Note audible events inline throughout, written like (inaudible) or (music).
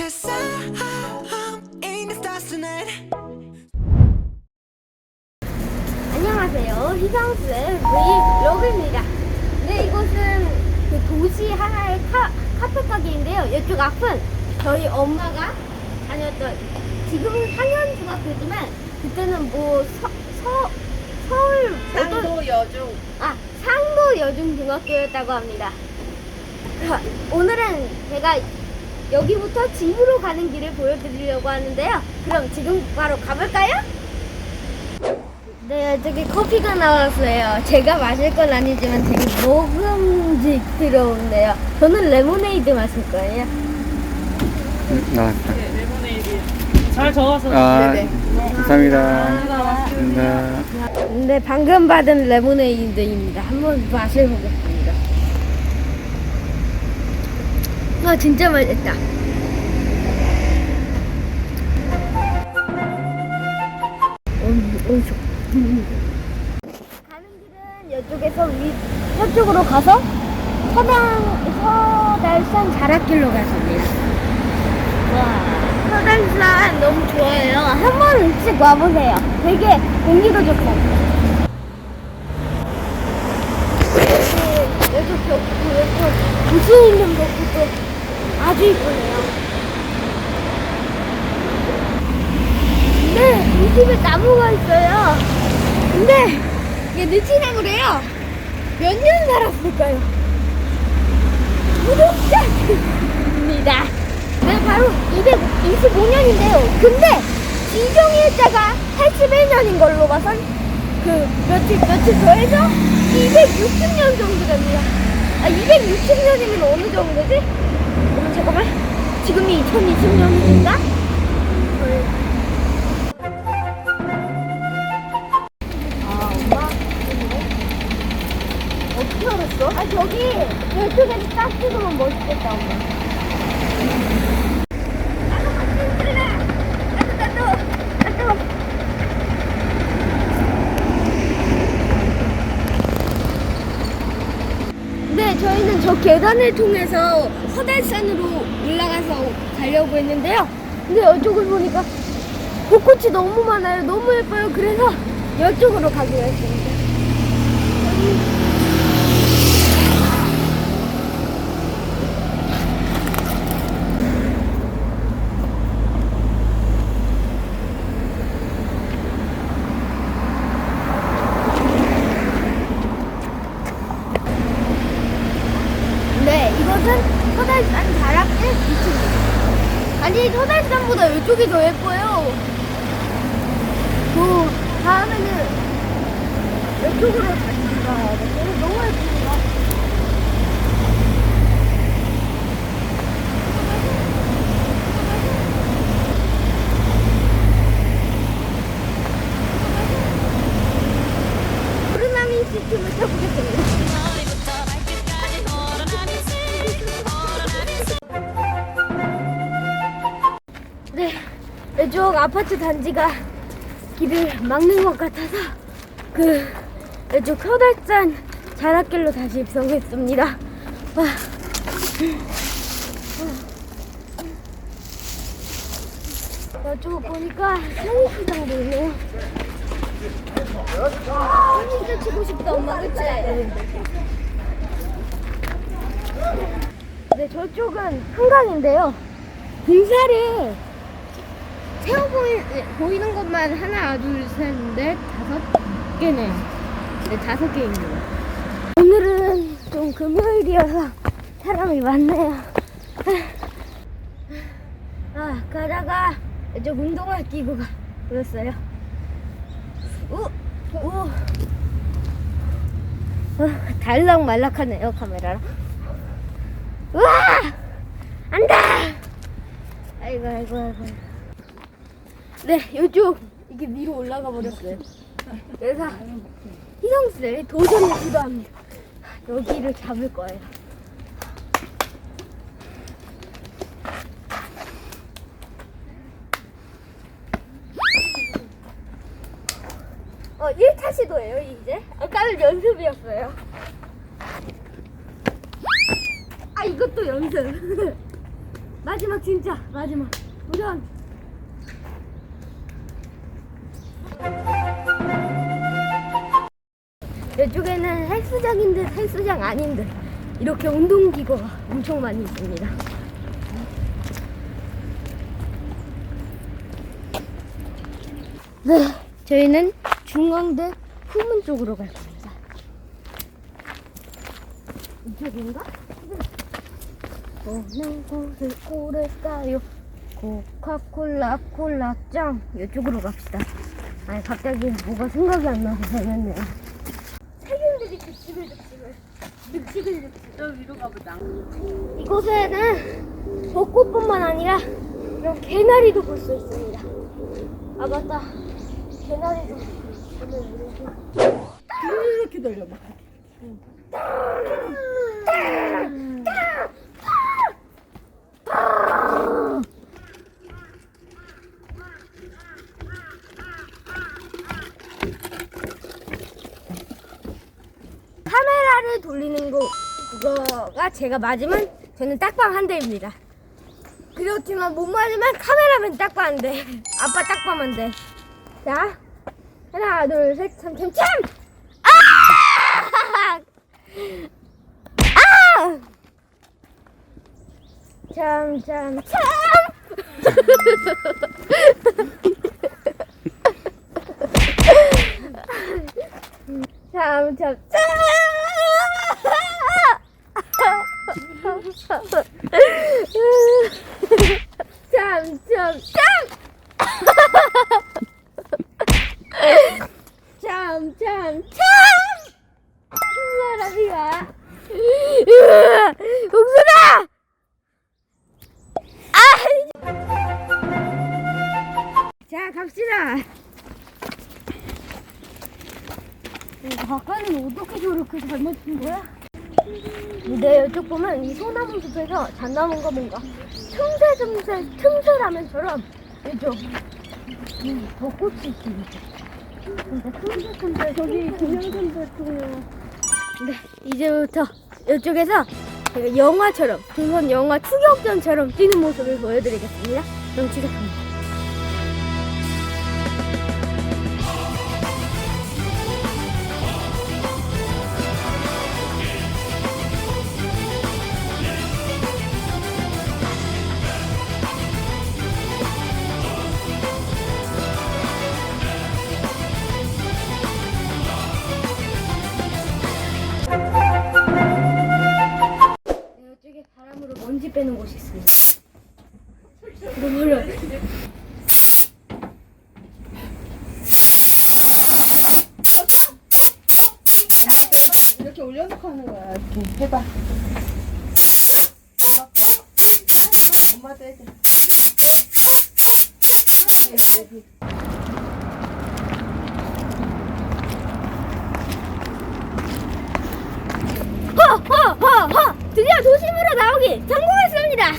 Cause I'm in the stars tonight. 안녕하세요. 희성스의 브이로그입니다. 네, 이곳은 그 도시 하나의 카, 카페 가게인데요. 이쪽 앞은 저희 엄마가 다녔던, 지금은 상현 중학교지만, 그때는 뭐, 서, 서, 서울, 어떤- 상도 여중 아, 상도 여중중학교였다고 합니다. 자, 오늘은 제가 여기부터 집으로 가는 길을 보여드리려고 하는데요. 그럼 지금 바로 가볼까요? 네, 저기 커피가 나왔어요. 제가 마실 건 아니지만 되게 먹음직스러운데요. 저는 레모네이드 마실 거예요. 나왔다. 네, 레모네이드 잘 저어서 아, 네네. 감사합니다. 감사합니다. 네, 방금 받은 레모네이드입니다. 한번 마셔보겠습니다. 아, 진짜 맛있다. 음, 음, 좋- 음. 가는 길은 이쪽에서 위, 서쪽으로 가서 서당, 서달산 자락길로 갔습니다. 와, 서달산 너무 좋아요. 한 번씩 와보세요. 되게 공기도 좋고. 여기, 여기 벽도, 여기 무슨 있는 벽도 아주 이쁘네요. 네, 이 집에 나무가 있어요. 근데 이게 느티나무래요. 몇 년 살았을까요? 구독자입니다. 네, 바로 225년인데요. 근데 지정일자가 81년인 걸로 봐선 그 며칠 며칠 더해서 260년 정도 됩니다. 아 260년이면 어느 정도지? 어, 잠깐만. 지금이 2020년인가? 저 계단을 통해서 허달산으로 올라가서 가려고 했는데요. 근데 이쪽을 보니까 벚꽃이 너무 많아요. 너무 예뻐요. 그래서 이쪽으로 가기로 했습니다. 네, 이것은 소달산 자락길 위치입니다. 아니, 소달산보다 이쪽이 더 예뻐요. 그 다음에는 이쪽으로 다시 가야 돼. 너무 예쁩 쪽 아파트 단지가 길을 막는 것 같아서 그 이쪽 표달산 자락길로 다시 입성했습니다. 와. 이쪽 보니까 편의시장도 있네요. 편의시장 치고 싶다 엄마 그치? 네 저쪽은 한강인데요. 공사를 세워 보이, 보이는 것만 하나, 둘, 셋, 넷, 다섯 개네요. 네, 다섯 개입니다. 오늘은 좀 금요일이어서 사람이 많네요. 아, 가다가 이쪽 운동화 끼고 가, 그랬어요. 오, 오. 어, 달락말락하네요, 카메라랑. 우와! 안 돼! 아이고, 아이고, 아이고. 네, 요쪽 이게 위로 올라가 버렸어요. 그래서 희성스를 도전을 시도합니다. 여기를 잡을 거예요. 어, 1차 시도예요, 이제. 아까는 연습이었어요. 아, 이것도 연습. (laughs) 마지막 진짜 마지막 우선 이쪽에는 헬스장인 듯 헬스장 아닌 듯 이렇게 운동기구가 엄청 많이 있습니다. 네, 저희는 중앙대 후문 쪽으로 갈 겁니다. 이쪽인가? 어느 곳을 고를까요? 코카콜라 콜라짱 이쪽으로 갑시다. 아니 갑자기 뭐가 생각이 안 나서 되겠네요. 세균들이 득식을 득식을 득식을 득식. 저 위로 가보자. 이곳에는 벚꽃뿐만 아니라 이런 개나리도 볼 수 있습니다. 아 맞다, 개나리도 이렇게 돌려봐. 카메라를 돌리는 거 그거가 제가 맞으면 저는 딱방 한 대입니다. 그렇지만 못 맞으면 카메라맨 딱방 한 대. (laughs) 아빠 딱방 한 대. 자, 하나, 둘, 셋, 참, 참, 참! 아! (laughs) 아! 참, 참, 참! (laughs) 참, 참, 참! 참, 참, 참! 참, 참, 참! 사람이야. 복순아! 아! 자, 갑시다. 아까는 어떻게 저렇게 잘 맞춘 거야? 근데 이쪽 보면 이 소나무 숲에서 잣나무가 뭔가 틈새틈새 틈새라면처럼 이쪽 음, 벚꽃이 있습니다. 근데 틈새틈새 저기 김영선 대통령 네 이제부터 이쪽에서 제가 영화처럼 조선 영화 추격전처럼 뛰는 모습을 보여드리겠습니다. 그럼 시작합니다. 곳이 있습니다. 그러면 이렇게 올려놓고 하는 거야. 이렇게 해봐. 엄마도 해줘. 허허허허 드디어 도심으로 나오기 성공했습니다.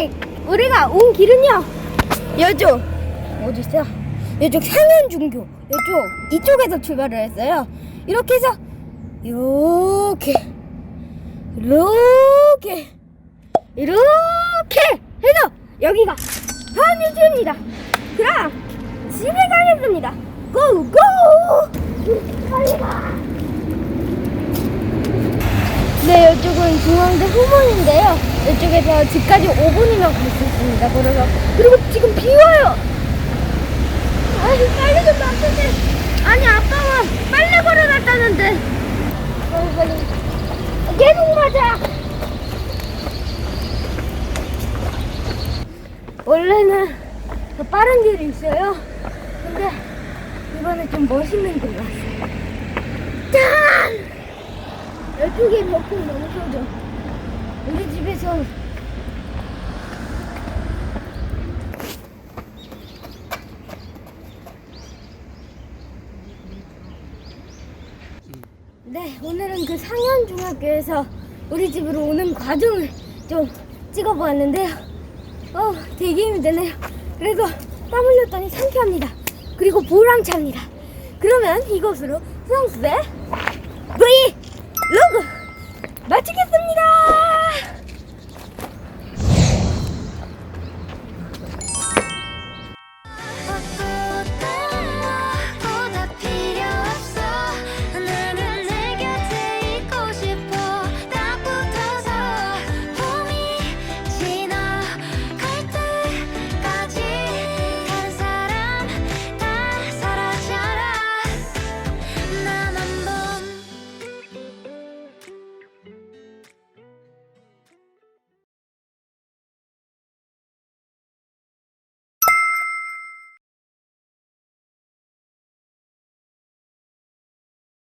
네, 우리가 온 길은요. 이쪽 어디 있어? 이쪽 상현중교 이쪽 이쪽에서 출발을 했어요. 이렇게 해서 이렇게 이렇게 이렇게 해서 여기가 한일주입니다. 그럼 집에 가겠습니다. 고고! 빨리 가! 네, 이쪽은 중앙대 후문인데요. 이쪽에서 집까지 5분이면 갈 수 있습니다. 걸어서. 그리고 지금 비 와요. 아이, 빨리 좀 놔주세요. 아니, 아빠가 빨리 걸어놨다는데. 빨리, 빨리. 계속 맞아. 원래는 더 빠른 길이 있어요. 근데 이번에 좀 멋있는 길로 왔어요. 짠! 이쪽에 벚꽃 너무 커져. 우리 집에서 네, 오늘은 그 상현중학교에서 우리 집으로 오는 과정을 좀 찍어보았는데요. 어, 되게 힘드네요. 그래도 땀 흘렸더니 상쾌합니다. 그리고 보람찹니다. 그러면 이것으로 수영수대